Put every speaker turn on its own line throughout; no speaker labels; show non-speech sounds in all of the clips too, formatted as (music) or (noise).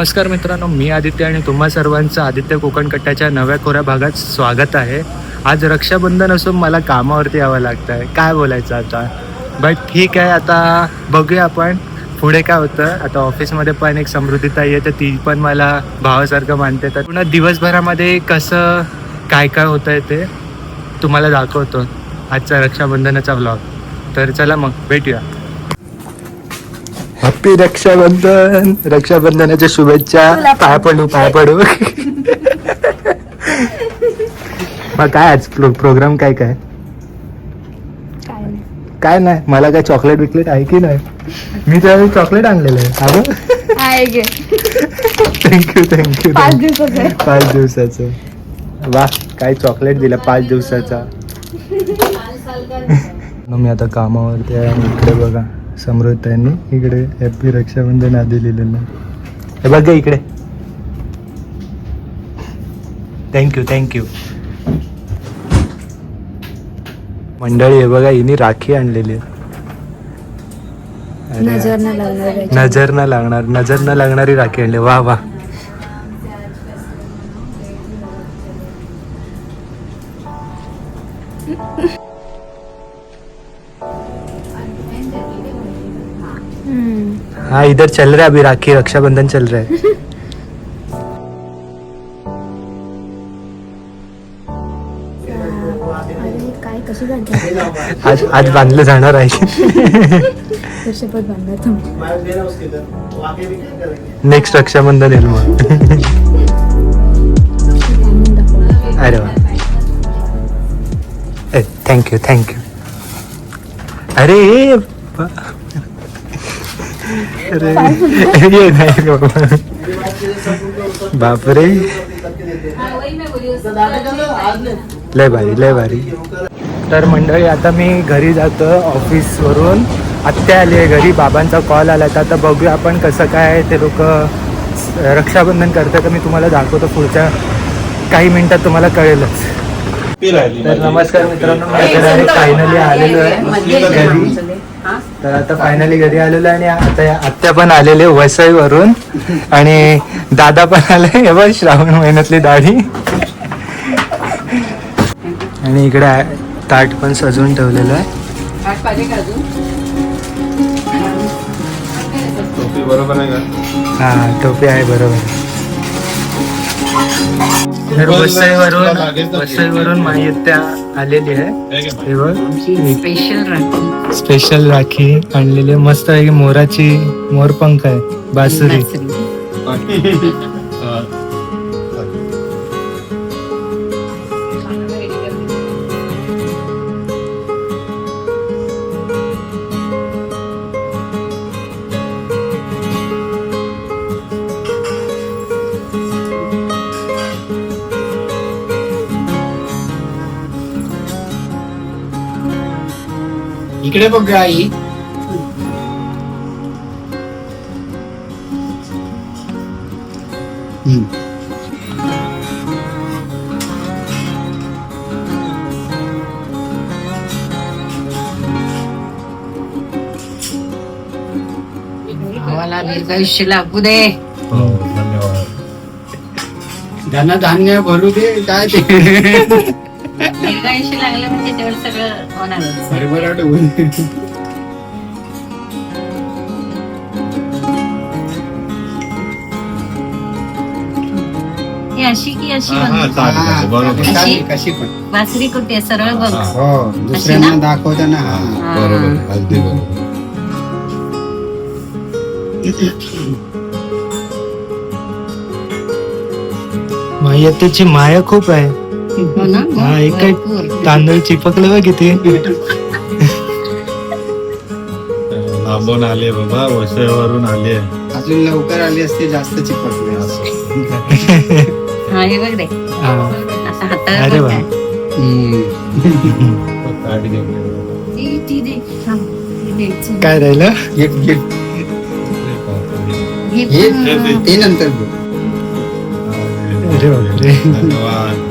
नमस्कार मित्रांनो मी आदित्य आणि तुम्हा सर्वांचं आदित्य कोकण कट्ट्याच्या नव्या खोऱ्या भागात स्वागत आहे. आज रक्षाबंधन असून मला कामावरती यावं लागतं आहे. काय बोलायचं आता? बट ठीक आहे आता बघूया आपण पुढे काय होतं. आता ऑफिसमध्ये पण एक समृद्धीताई आहे तर ती पण मला भावासारखं मानते. तर पुन्हा दिवसभरामध्ये कसं काय काय होतं आहे ते तुम्हाला दाखवतो. आजचा रक्षाबंधनाचा ब्लॉग तर चला मग भेटूया. हॅपी रक्षाबंधन रक्षाबंधनाच्या शुभेच्छा पाय पडू पाय पडू मग काय आज प्रो प्रोग्राम काय काय?
काय नाही.
मला काय चॉकलेट बिकलेट आहे की नाही? मी त्यावेळी चॉकलेट आणलेलं आहे. अगं. थँक्यू थँक्यू
पाच दिवसाचं आहे.
पाच दिवसाचं. वा काय चॉकलेट दिलं पाच दिवसाचा. (laughs) मी आता कामावरती आहे आणि इकडे बघा. समृद्ध यांनी इकडे हॅपी रक्षाबंधन आधी लिहिलेलं. हे बघा इकडे. थँक्यू थँक्यू मंडळी हे बघा हिने राखी आणलेली.
नजर न लागणार
नजर न लागणारी राखी आणली. वा वा. हाँ इधर चल रहा है अभी राखी रक्षाबंधन चल रहा है। आज आज बांधलं जाणार आहे. नेक्स्ट रक्षाबंधन येईल मग. अरे वा. थँक्यू थँक्यू अरे ये नाही रे बाबा. बापरे. लय भारी लय भारी. तर मंडळी आता मी घरी जातो ऑफिसवरून. आत्या आली आहे घरी बाबांचा कॉल आला तर आता बघूया आपण कसं काय ते लोक. रक्षाबंधन करतात तर मी तुम्हाला दाखवतो पुढच्या काही मिनिटात तुम्हाला कळेलच. तर नमस्कार मित्रांनो फायनली आलेलो आहे. घरी. तर आता फायनली घरी आलेलो आहे आणि आता या आत्या पण आलेले वसईवरून. आणि दादा पण आले हे बघ श्रावण महिन्यातली दाढी. आणि इकडे ताट पण सजवून ठेवलेलं आहे.
बरोबर आहे का?
हा टोपी आहे बरोबर. वसईवरून वसईवरून माहित्या आलेली आहे. हे बघ.
स्पेशल राखी.
स्पेशल राखी आणलेली. मस्त आहे मोराची मोरपंख आहे बासुरी (laughs)
इकडे बघ आई. दीर्घायुष्य लागू दे.
हो धन्यवाद.
भरू दे काय ते.
दीर्घायुष्य लागलं म्हणजे तेवढं सगळं होणारच. ही अशी की अशी
हा, हा,
बनवतो?
चालेल, चालेल, बरोबर.
कशी?
कशी कशी पण.
बासरी कुठे आहे? सरळ बघ.
हा.
हो दुसऱ्यांना दाखवताना हा.
बरोबर आहे, अगदी बरोबर.
माहित्याची माया खूप आहे.
हो ना
हा एक काय
भरपूर.
तांदूळ चिपकले बघ किती
लांबून आले बाबा वसईवरून आले
अजून लवकर आली असते जास्त चिपकले असते. (laughs)
हा हे बघ रे
हा.
असं हाताला
अरे वा.
काय. (laughs)
हम्म.
ताट घेऊन
ती ती दे थांब. ती द्यायची.
काय राहिलं
गिफ्ट गिफ्ट
हे
हे
पण-
ते नंतर घेऊ.
अरे बापरे.
धन्यवाद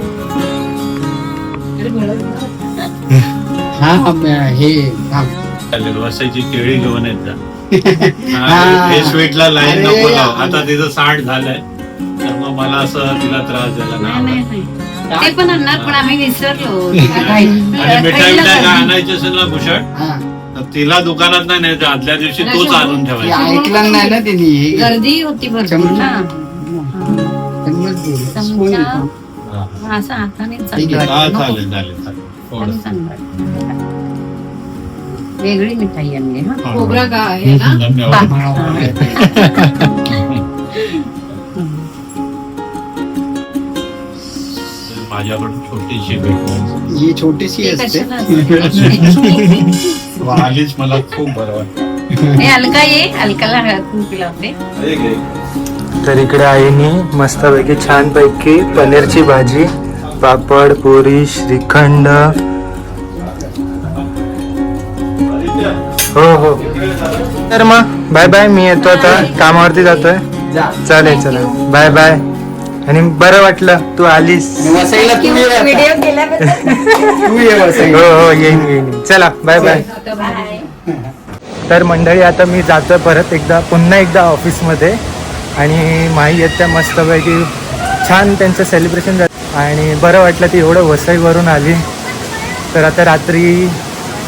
हा हा म- हे. हा
चालेल केळी घेऊन येत जा. (laughs) हे स्वीटला लाईन नको लाव. आता तिचं साठ झालंय. तर मग मला असं तिला त्रास द्यायला
नाही,
नाही
नाही, नाही. ते पण आणणार पण आम्ही विसरलो. (laughs)
आणि मिठाई आणायची असेल ना भूषण. तर तिला दुकानात नाही न्यायचं. आदल्या दिवशी तोच आणून ठेवायचा.
ऐकलं नाही ना त्यांनी
गर्दी होती भरपूर. ना. असं हाताने.
चालेल चालेल चालेल.
वेगळी मिठाई आणली हा.
खोबरा का आहे ना? (laughs) (laughs)
माझ्याकडून छोटीशी
ही छोटीशी (laughs) असते?
आलीच मला खूप बरं वाटतं.
अलका ये. अलकाला
तर इकडे आईनी मस्तपैकी छानपैकी पनीरची भाजी पापड पोरी श्रीखंड. हो हो. तर मग बाय बाय मी येतो आता. कामावरती जातोय. चालेल चला बाय बाय आणि बरं वाटलं तू आलीस. हो हो येईन येईन. चला बाय बाय तर मंडळी आता मी जातो परत एकदा पुन्हा एकदा ऑफिसमध्ये आणि माही येत्या मस्तपैकी छान त्यांचं सेलिब्रेशन झालं. आणि बरं वाटलं ती एवढं वसईवरून आली. तर आता रात्री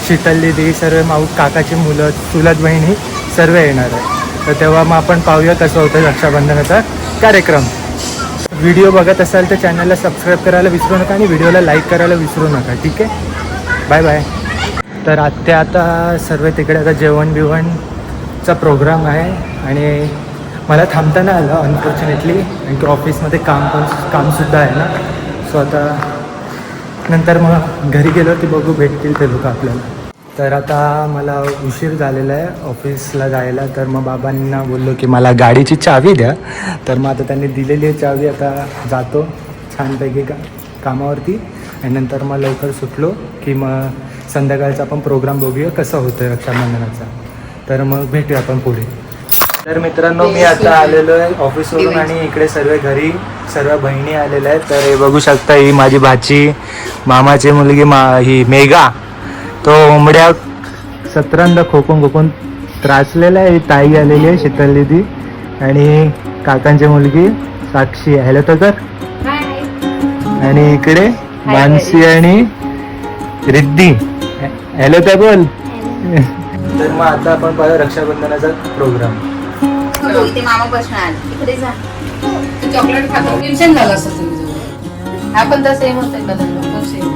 शीतल दिदी सर्व माऊ काकाची मुलं चुलत बहिणी सर्व येणार आहे तर तेव्हा मग आपण पाहूया कसं होतं रक्षाबंधनाचा कार्यक्रम. व्हिडिओ बघत असाल तर चॅनलला सबस्क्राईब करायला विसरू नका आणि व्हिडिओला लाईक करायला विसरू नका. ठीक आहे? Bye bye. तर आत्या आता सर्व तिकडे आता जेवण बिवणचा प्रोग्राम आहे आणि मला थांबताना आलं अनफॉर्च्युनेटली कारण की ऑफिसमध्ये काम पण कामसुद्धा आहे ना. सो आता नंतर मग घरी गेल्यावरती बघू भेटतील ते लोक आपल्याला. तर आता मला उशीर झालेला आहे ऑफिसला जायला. तर मग बाबांना बोललो की मला गाडीची चावी द्या. तर मग आता त्यांनी दिलेली आहे चावी आता जातो छानपैकी का कामावरती. आणि नंतर मग लवकर सुटलो की मग संध्याकाळचा आपण प्रोग्राम बघूया कसं होतं आहे रक्षाबंधनाचा. तर मग भेटूया आपण पुढे. तर मित्रांनो मी आता आलेलो आहे ऑफिसवरून आणि इकडे सर्व घरी सर्व बहिणी आलेल्या आहेत. तर हे बघू शकता ही माझी भाची मामाची मुलगी मा ही मेघा. तो उमड्या सतरांदा खोकून खोकून त्रासलेला आहे. ही ताई आलेली आहे शीतल दिदी. आणि काकांची मुलगी साक्षी आहे. हॅलो तर आणि इकडे मानसी आणि रिद्धी. हॅलो तर बोल. (laughs) तर मग आता आपण पाहूया रक्षाबंधनाचा प्रोग्राम
इथे मामा बसणार तिकडे जा. चॉकलेट खातो. टेन्शन झालं असं तुम्ही हा पण तर सेम होतं का? पण सेम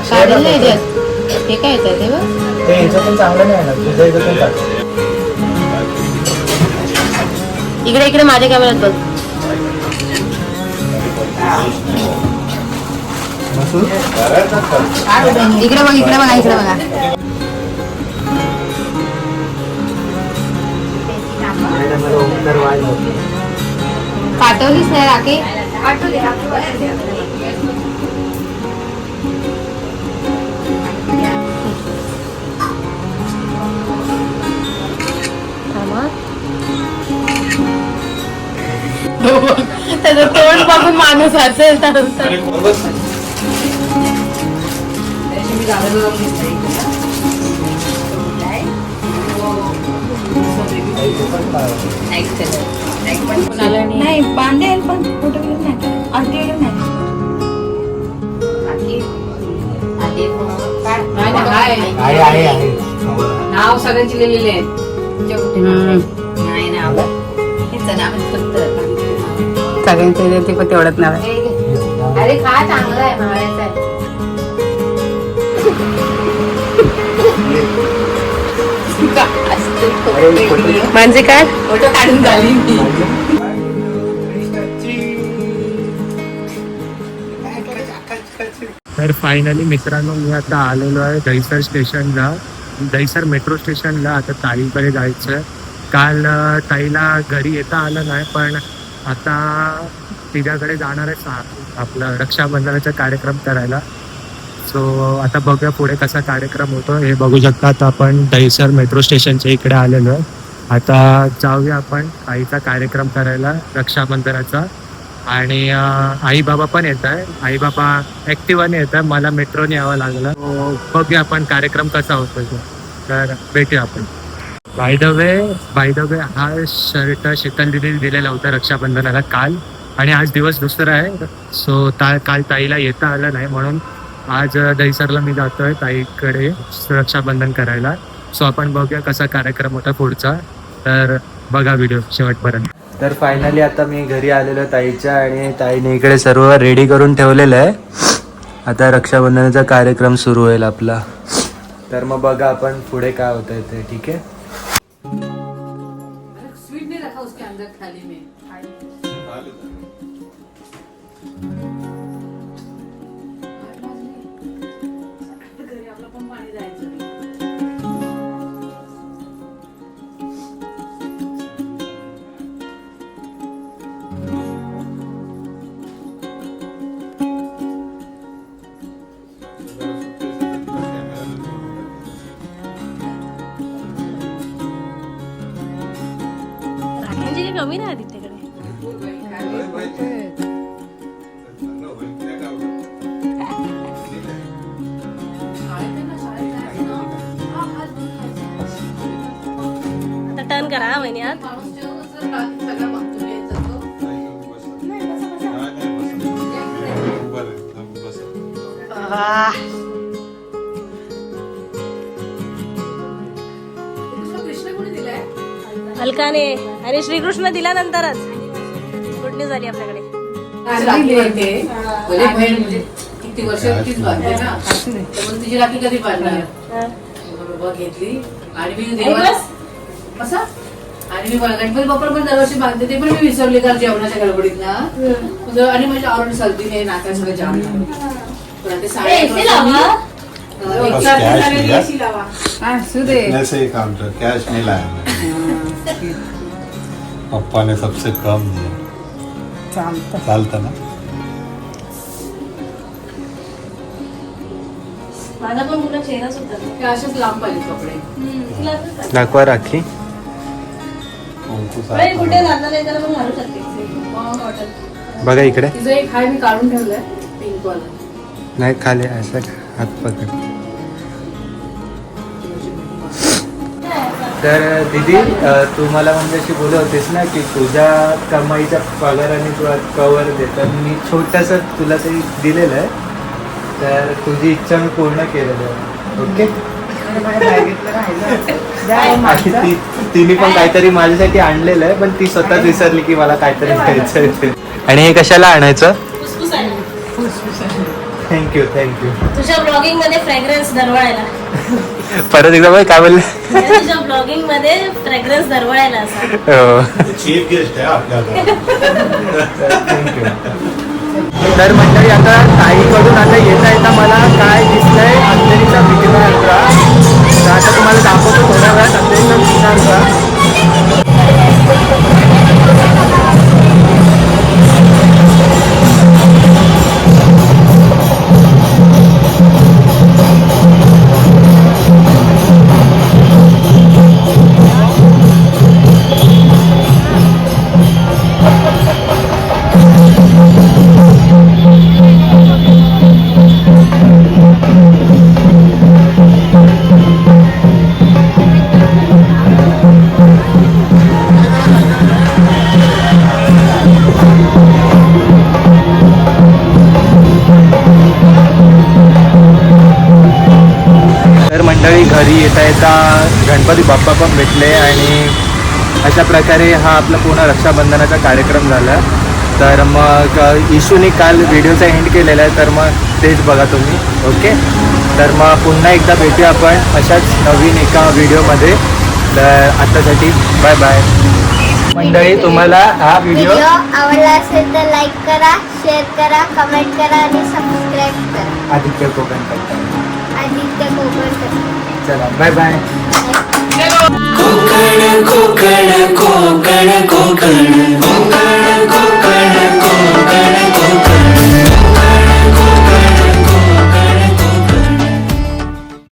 काढेल नाही याच्यात हे काय येतं ते बघ?
ते चांगलं नाही तुझ्या.
इकडे इकडे माझ्या कॅमेऱ्यात बघ. इकडे बघ इकडे बघा इकडे बघा. पाठवलीच नाही राखे? त्याचं माणूस असेल तर.
नाही बांधेल पण. फोटो नाही. नाही.
नाव सगळ्यांची लिहिलेले आहेत.
सगळ्यांच्या इथे ते पण तेवढंच नाव आहे.
अरे खा चांगलं आहे
महाळ्याचं
म्हणजे काय?
फोटो काढून झाली.
तर फायनली मित्रांनो मी आता आलेलो आहे दहिसर स्टेशनला. दहिसर मेट्रो स्टेशनला आता ताईकडे जायचं आहे काल ताईला घरी येता आलं नाही पण आता तिच्याकडे जाणार आहे आपलं रक्षाबंधनाचा कार्यक्रम करायला. सो आता बघूया पुढे कसा कार्यक्रम होतो. हे बघू शकता आता आपण दहिसर मेट्रो स्टेशनच्या इकडे आलेलो आहे. आता जाऊया आपण आईचा कार्यक्रम करायला रक्षाबंधनाचा. आणि आई बाबा पण येत आहे. आई बाबा ॲक्टिवाने येत आहे. मला मेट्रोने यावं लागलं. बघूया आपण कार्यक्रम कसा होतो तर भेटूया आपण. By the way by the way हा शर्ट शीतल दिदी दिलेला होता रक्षाबंधनाला काल. आणि आज दिवस दुसरा आहे. सो ता काल ताईला येता आलं नाही म्हणून आज दहिसरला मी जातोय ताईकडे रक्षाबंधन करायला. सो आपण बघूया कसा कार्यक्रम होता पुढचा. तर बघा व्हिडिओ शेवटपर्यंत. तर फायनली आता मी घरी आलेलो ताईच्या आणि ताईने इकडे सर्व रेडी करून ठेवलेलं आहे. आता रक्षाबंधनाचा कार्यक्रम सुरू होईल आपला. तर मग बघा आपण पुढे काय होतंय ते ठीक आहे?
कमी नाही तिच्याकडे. आता टर्न करा हा महिन्यात
माणूस तो.
आणि श्रीकृष्ण दिल्यानंतरच. गुड न्यूज आली आपल्याकडे.
बहीण म्हणजे किती वर्ष तीच बांधते ना? तर मग तिची राखी कधी बांधणार?
हा.
घेतली. आणि मी देवाला असं आणि मी गणपती बाप्पा पण दरवर्षी बांधते. ते पण मी विसरले काल जेवणाच्या गडबडीत ना? आणि माझी आवड सर्दी हे नाका सगळं जाम. पण आता साड्या
AC लावा.
कैश नहीं (laughs) पप्पा ने सबसे कम दिया। चालता. ना?
माझा पण पूर्ण चेहराच होता
असेच लांब पाहिजे कपडे.
दाखवा राखी.
कुठे घालू शकते.
बघा इकडे.
तिचं एक हाय मी काढून ठेवलंय पिंक वाला
नाही खाली असं हात पकड. तर दीदी तू मला म्हणजे अशी बोलत होतीस ना की तुझ्या कमाईच्या पगाराने तुला कवर देतात. मी छोटंसं तुला ते दिलेलं आहे. तर तुझी इच्छा मी पूर्ण केलेलं आहे. ओके? तिने पण काहीतरी माझ्यासाठी आणलेलं आहे पण ती स्वतःच विसरली की मला काहीतरी खायचं ते. आणि हे कशाला आणायचं? थँक्यू थँक्यू
तुझ्या ब्लॉगिंगमध्ये फ्रेग्रन्स दरवळायला.
परत एकदा काय बोलले?
तुझ्या ब्लॉगिंगमध्ये फ्रेग्रन्स दरवळायला असा.
हो. तर मंडळी आता ताईकडून आता येता येता मला काय दिसलंय अंधेरीचा तर आता तुम्हाला दाखवतो थोड्या वेळात येता येता गणपती बाप्पा पण भेटले आणि अशा प्रकारे हा आपला पूर्ण रक्षाबंधनाचा कार्यक्रम झाला. तर मग इशूने काल व्हिडिओचा एंड केलेला आहे तर मग तेच बघा तुम्ही ओके? तर मग पुन्हा एकदा भेटूया आपण अशाच नवीन एका व्हिडिओमध्ये. तर आत्तासाठी बाय बाय मंडळी तुम्हाला हा व्हिडिओ
आवडला असेल तर लाईक करा शेअर करा कमेंट करा आणि सबस्क्राईब करा.
आदित्य कोकण आणि
ते मोबाईल
चला बाय बाय कोकण कोकण कोकण
कोकण. कोकण कोकण कोकण कोकण.